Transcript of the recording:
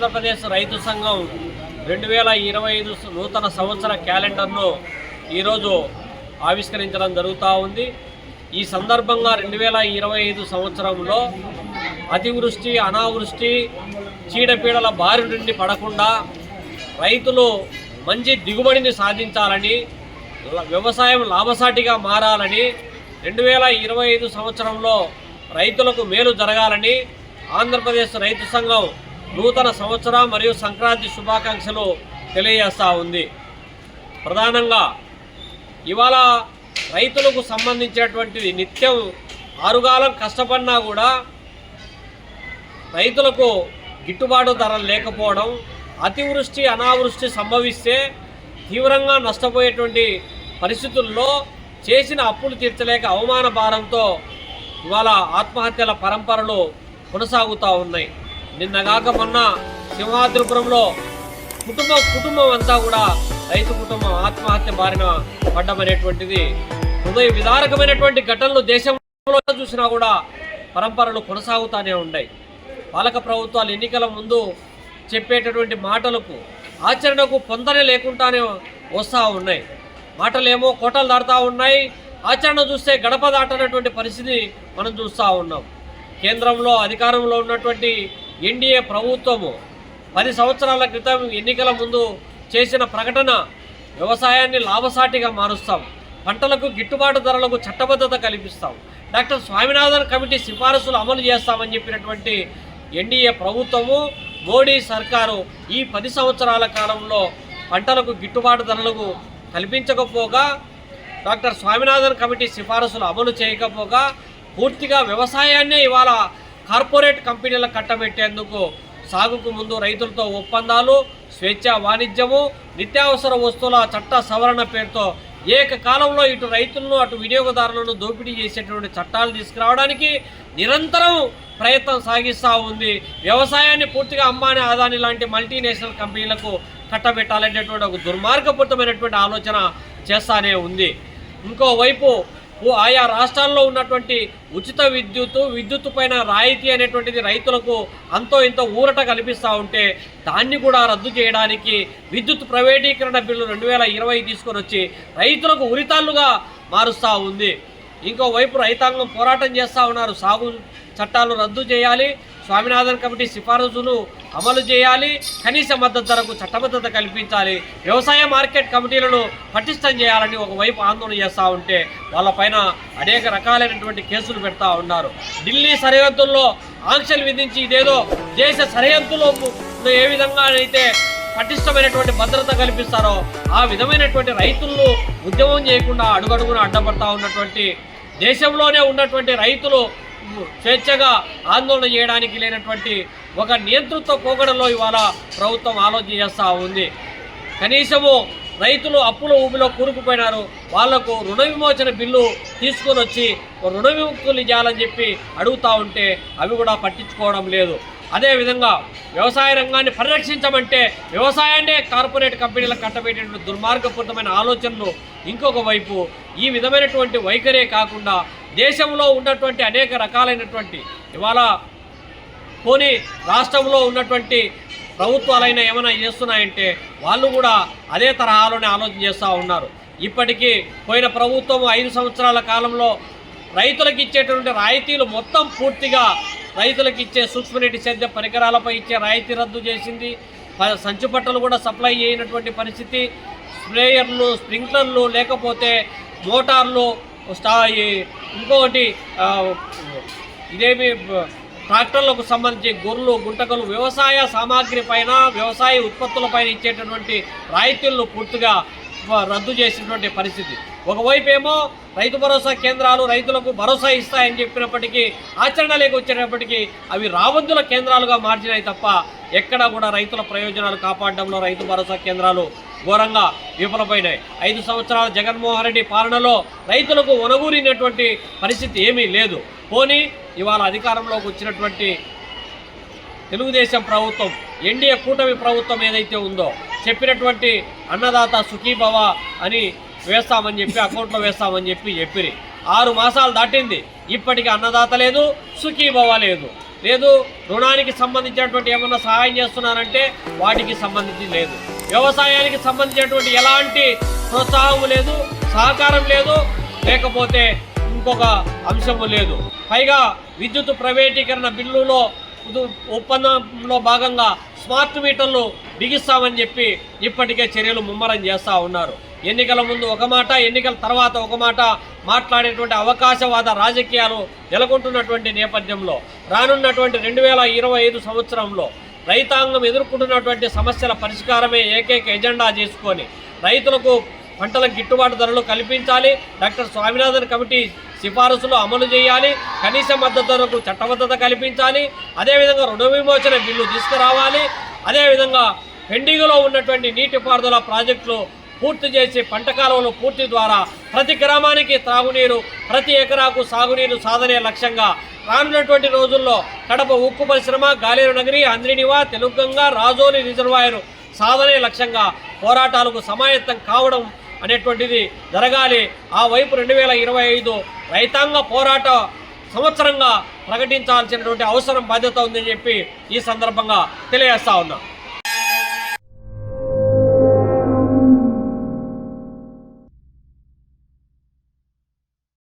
ఆంధ్రప్రదేశ్ రైతు సంఘం రెండు వేల ఇరవై ఐదు నూతన సంవత్సర క్యాలెండర్ను ఈరోజు ఆవిష్కరించడం జరుగుతూ ఉంది. ఈ సందర్భంగా రెండు వేల ఇరవై ఐదు సంవత్సరంలో అతివృష్టి అనావృష్టి చీడపీడల బారి నుండి పడకుండా రైతులు మంచి దిగుబడిని సాధించాలని వ్యవసాయం లాభసాటిగా మారాలని రెండు వేల ఇరవై ఐదు సంవత్సరంలో రైతులకు మేలు జరగాలని ఆంధ్రప్రదేశ్ రైతు సంఘం నూతన సంవత్సర మరియు సంక్రాంతి శుభాకాంక్షలు తెలియజేస్తూ ఉంది. ప్రధానంగా ఇవాళ రైతులకు సంబంధించినటువంటిది నిత్యం ఆరుగాలం కష్టపడినా కూడా రైతులకు గిట్టుబాటు ధరలు లేకపోవడం అతివృష్టి అనావృష్టి సంభవిస్తే తీవ్రంగా నష్టపోయేటువంటి పరిస్థితుల్లో చేసిన అప్పులు తీర్చలేక అవమాన భారంతో ఇవాళ ఆత్మహత్యల పరంపరలు కొనసాగుతూ ఉన్నాయి. నిన్నగాక మొన్న సింహాద్రిపురంలో కుటుంబ కుటుంబం అంతా కూడా రైతు కుటుంబం ఆత్మహత్య బారిన పడ్డమనేటువంటిది హృదయ విదారకమైనటువంటి ఘటనలు దేశంలో చూసినా కూడా పరంపరలు కొనసాగుతూనే ఉన్నాయి. పాలక ప్రభుత్వాలు ఎన్నికల ముందు చెప్పేటటువంటి మాటలకు ఆచరణకు పొందనే లేకుండానే వస్తూ ఉన్నాయి. మాటలేమో కోటలు దాడుతూ ఉన్నాయి. ఆచరణ చూస్తే గడప దాటనటువంటి పరిస్థితి మనం చూస్తూ ఉన్నాం. కేంద్రంలో అధికారంలో ఉన్నటువంటి ఎన్డీఏ ప్రభుత్వము పది సంవత్సరాల క్రితం ఎన్నికల ముందు చేసిన ప్రకటన వ్యవసాయాన్ని లాభసాటిగా మారుస్తాం. పంటలకు గిట్టుబాటు ధరలకు చట్టబద్ధత కల్పిస్తాం. డాక్టర్ స్వామినాథన్ కమిటీ సిఫారసులు అమలు చేస్తామని చెప్పినటువంటి ఎన్డీఏ ప్రభుత్వము మోడీ సర్కారు ఈ పది సంవత్సరాల కాలంలో పంటలకు గిట్టుబాటు ధరలకు కల్పించకపోగా డాక్టర్ స్వామినాథన్ కమిటీ సిఫారసులు అమలు చేయకపోగా పూర్తిగా వ్యవసాయాన్నే ఇవాళ కార్పొరేట్ కంపెనీలు కట్టబెట్టేందుకు సాగుకు ముందు రైతులతో ఒప్పందాలు స్వేచ్ఛ వాణిజ్యము నిత్యావసర వస్తువుల చట్ట సవరణ పేరుతో ఏకకాలంలో ఇటు రైతులను అటు వినియోగదారులను దోపిడీ చేసేటువంటి చట్టాలు తీసుకురావడానికి నిరంతరం ప్రయత్నం సాగిస్తూ ఉంది. వ్యవసాయాన్ని పూర్తిగా అంబానీ అదాని లాంటి మల్టీనేషనల్ కంపెనీలకు కట్టబెట్టాలనేటువంటి ఒక దుర్మార్గపూరితమైనటువంటి ఆలోచన చేస్తానే ఉంది. ఇంకోవైపు ఆయా రాష్ట్రాల్లో ఉన్నటువంటి ఉచిత విద్యుత్తు విద్యుత్ పైన రాయితీ అనేటువంటిది రైతులకు అంతో ఇంతో ఊరట కల్పిస్తూ ఉంటే దాన్ని కూడా రద్దు చేయడానికి విద్యుత్ ప్రైవేటీకరణ బిల్లు రెండు వేల ఇరవై తీసుకొని వచ్చి రైతులకు ఉరితాళ్ళుగా మారుస్తూ ఉంది. ఇంకోవైపు రైతాంగం పోరాటం చేస్తూ ఉన్నారు. సాగు చట్టాలు రద్దు చేయాలి. స్వామినాథన్ కమిటీ సిఫారసులు అమలు చేయాలి కనీస మద్దతు ధరకు చట్టబద్ధత కల్పించాలి వ్యవసాయ మార్కెట్ కమిటీలను పటిష్టం చేయాలని ఒకవైపు ఆందోళన చేస్తూ ఉంటే వాళ్ళపైన అనేక రకాలైనటువంటి కేసులు పెడతా ఉన్నారు. ఢిల్లీ సరిహద్దుల్లో ఆంక్షలు విధించి ఇదేదో దేశ సరిహద్దులో ఏ విధంగా అయితే పటిష్టమైనటువంటి భద్రత కల్పిస్తారో ఆ విధమైనటువంటి రైతులను ఉద్యమం చేయకుండా అడుగడుగున అడ్డపడతా ఉన్నటువంటి దేశంలోనే ఉన్నటువంటి రైతులు స్వేచ్ఛగా ఆందోళన చేయడానికి లేనటువంటి ఒక నియంతృత్వ పోకడలో ఇవాళ ప్రభుత్వం ఆలోచన చేస్తూ ఉంది. కనీసము రైతులు అప్పుల ఊపిలో కూరుకుపోయినారు. వాళ్ళకు రుణ విమోచన బిల్లు తీసుకొని వచ్చి రుణ విముక్తులు ఇవ్వాలని చెప్పి అడుగుతూ ఉంటే అవి కూడా పట్టించుకోవడం లేదు. అదేవిధంగా వ్యవసాయ రంగాన్ని పరిరక్షించమంటే వ్యవసాయాన్నే కార్పొరేట్ కంపెనీలకు కట్టబెట్టేటువంటి దుర్మార్గపూరితమైన ఆలోచనలు ఇంకొక వైపు ఈ విధమైనటువంటి వైఖరే కాకుండా దేశంలో ఉన్నటువంటి అనేక రకాలైనటువంటి ఇవాళ పోనీ రాష్ట్రంలో ఉన్నటువంటి ప్రభుత్వాలైనా ఏమైనా చేస్తున్నాయంటే వాళ్ళు కూడా అదే తరహాలోనే ఆలోచన చేస్తూ ఉన్నారు. ఇప్పటికీ పోయిన ప్రభుత్వం ఐదు సంవత్సరాల కాలంలో రైతులకు ఇచ్చేటువంటి రాయితీలు మొత్తం పూర్తిగా రైతులకు ఇచ్చే సూక్ష్మనీటి సేద్య పరికరాలపై ఇచ్చే రాయితీ రద్దు చేసింది. ప- సంచి కూడా సప్లై చేయనటువంటి పరిస్థితి. స్ప్రేయర్లు స్ప్రింక్లర్లు లేకపోతే మోటార్లు స్టా ఇంకొకటి ఇదేమి ట్రాక్టర్లకు సంబంధించి గొర్రెలు గుంటకలు వ్యవసాయ సామాగ్రి పైన వ్యవసాయ ఉత్పత్తులపైన ఇచ్చేటటువంటి రాయితీలను పూర్తిగా రద్దు చేసినటువంటి పరిస్థితి. ఒకవైపు ఏమో రైతు భరోసా కేంద్రాలు రైతులకు భరోసా ఇస్తాయని చెప్పినప్పటికీ ఆచరణలోకి వచ్చేటప్పటికీ అవి రావద్దుల కేంద్రాలుగా మార్చినాయి తప్ప ఎక్కడా కూడా రైతుల ప్రయోజనాలు కాపాడడంలో రైతు భరోసా కేంద్రాలు ఘోరంగా విఫలమైనాయి. ఐదు సంవత్సరాల జగన్మోహన్ రెడ్డి పాలనలో రైతులకు ఒనగూరినటువంటి పరిస్థితి ఏమీ లేదు. పోనీ ఇవాళ అధికారంలోకి వచ్చినటువంటి తెలుగుదేశం ప్రభుత్వం ఎన్డీఏ కూటమి ప్రభుత్వం ఏదైతే ఉందో చెప్పినటువంటి అన్నదాత సుఖీభవ అని వేస్తామని చెప్పి అకౌంట్లో వేస్తామని చెప్పి చెప్పిరి. ఆరు మాసాలు దాటింది. ఇప్పటికీ అన్నదాత లేదు సుఖీభవ లేదు. లేదు రుణానికి సంబంధించినటువంటి ఏమన్నా సహాయం చేస్తున్నారంటే వాటికి సంబంధించి లేదు. వ్యవసాయానికి సంబంధించినటువంటి ఎలాంటి ప్రోత్సాహం లేదు సహకారం లేదు లేకపోతే ఇంకొక అంశము లేదు. పైగా విద్యుత్ ప్రైవేటీకరణ బిల్లులో ఒప్పందంలో భాగంగా స్మార్ట్ మీటర్లు బిగిస్తామని చెప్పి ఇప్పటికే చర్యలు ముమ్మరం చేస్తూ ఉన్నారు. ఎన్నికల ముందు ఒక మాట ఎన్నికల తర్వాత ఒక మాట మాట్లాడేటువంటి అవకాశవాద రాజకీయాలు నెలకొంటున్నటువంటి నేపథ్యంలో రానున్నటువంటి రెండు వేల ఇరవై ఐదు సంవత్సరంలో రైతాంగం ఎదుర్కొంటున్నటువంటి సమస్యల పరిష్కారమే ఏకైక ఎజెండా చేసుకొని రైతులకు పంటల గిట్టుబాటు ధరలు కల్పించాలి. డాక్టర్ స్వామినాథన్ కమిటీ సిఫారసులు అమలు చేయాలి. కనీస మద్దతు ధరకు చట్టబద్ధత కల్పించాలి. అదేవిధంగా రుణ విమోచన బిల్లు తీసుకురావాలి. అదేవిధంగా పెండింగ్లో ఉన్నటువంటి నీటిపారుదల ప్రాజెక్టులు పూర్తి చేసి పంట కాలంలో పూర్తి ద్వారా ప్రతి గ్రామానికి త్రాగునీరు ప్రతి ఎకరాకు సాగునీరు సాధనే లక్ష్యంగా రానున్నటువంటి రోజుల్లో కడప ఉక్కు పరిశ్రమ గాలేరు నగరి అంద్రినివా తెలుగంగా రాజోలి రిజర్వాయర్ సాధనే లక్ష్యంగా పోరాటాలకు సమాయత్తం కావడం అనేటువంటిది జరగాలి. ఆ వైపు రెండు వేల ఇరవై ఐదు రైతాంగ పోరాట సంవత్సరంగా ప్రకటించాల్సినటువంటి అవసరం బాధ్యత ఉందని చెప్పి ఈ సందర్భంగా తెలియజేస్తా ఉన్నాం.